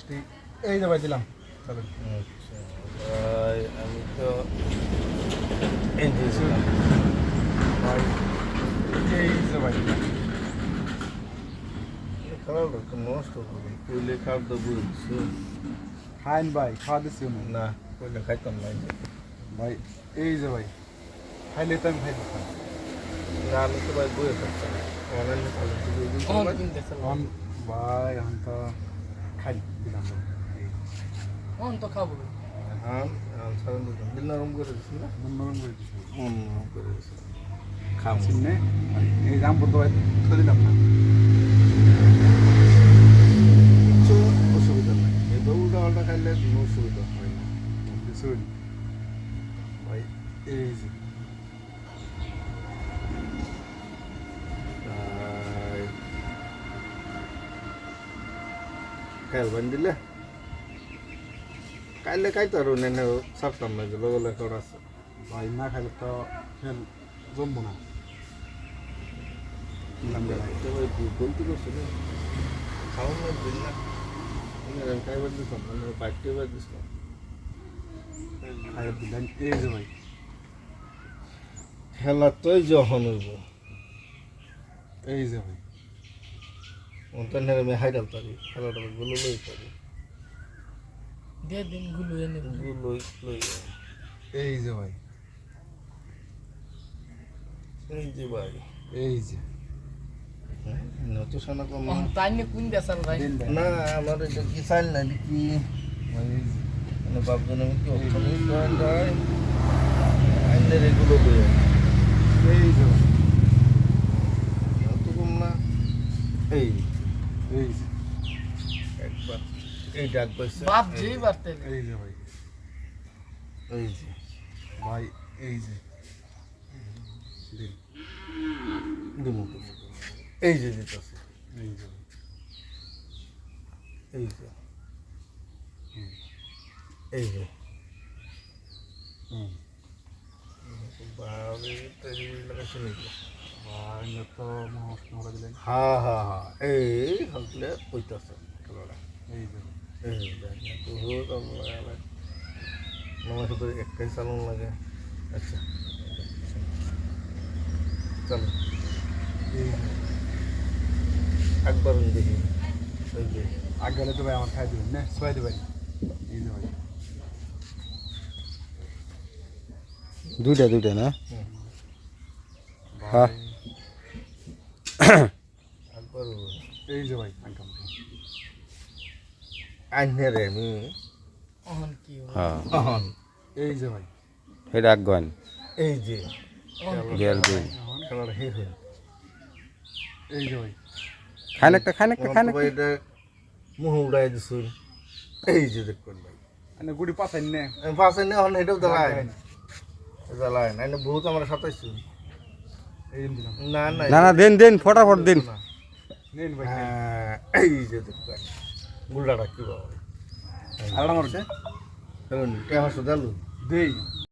পাঁচটি। এই যে ভাই দিলাম। চলেন। আমি তো এই দিয়েছিলাম ভাই এই যে ভাই দিলাম। নষ্ট করুন কইলে খারাপ তো বুঝছ খাইন ভাই খাওয়া দিচ্ছি না কইলে খাইতাম না। এই যে। ভাই এই যে ভাই খাইলে তো আমি খাই না আমি তো ভাই বয়ে থাকতাম। ভাই এখন তো এই অন তো খাব। হ্যাঁ নরম করে দিছি না নরম করে দিছি নরম করে দিছি খাম চিনে এই জাম বলতে ভাই দিলাম না। কিছু অসুবিধা নাই। এবার উল্টা পাল্টা খাইলে কোনো অসুবিধা হয় না। দিছুন ভাই এই যে তাই খেলবেন দিলে কাইলে খাইতো আর নেনে সারতাম না যে বলে করা আছে। ভাই না খাইলে তো খেল জমবো না। ভাই বলতে করছি না? খাওয়ান না দিন না খাইবার দিতাম মানে দিলাম এই যে ভাই। খেলা তোই যখন হইব এই যে ভাই। নেড়ে আমি হাইডাল পারি খেলাটা গুলো লই পারি। দিয়ে দিনগুলো এনে গুলো লই এই যে ভাই। এই যে ভাই। এই যে। নতো শোনা কম তাই নিয়ে কোন দেশাল ভাই? না আমার এটা কি চাইল না কি মানে ভাবছেন আমি কি অর্থনীতি করেন যায় আইনের এগুলো লই এই যে ভাই অত কম না এই এই যে একবার এই ডাক পাইছে বাপ যেই বাড়তে এই যে ভাই। এই যে। ভাই এই যে। এই যে দিতেছে। এই যে। এই যে। এই যে। হুম। বাবা তেরি লাগাছে নাকি ভাই না তো মহাস নোরা দিলেন হা হা হা। এই হকলে কইতাছে এই যে। আমরা শুধু লাগে আচ্ছা চলো একবার দেখি ওই যে আগে গেলে তো ভাই আমার খাই দিবেন না ছয় দিবেন দুইটা দুইটা না হ্যাঁ। এই যে ভাই আমি অহন কি হ্যাঁ। অহন। এই যে ভাই। এই যে। খেলার হে এই যে ভাই। খান একটা খান একটা খান ভাই এটা মুহ উড়াই দিছুন। এই যে দেখুন ভাই। মানে গুড়ি পাঠাই নে। জ্বালায় না বহুত আমরা সাতাইছু। না না না না দেন দেন ফটাফট দিন। না। ভাই হ্যাঁ, এই যে দেখবেন গুলডাটা কি বাবা আলাদা মারছে? সুদালু দেই।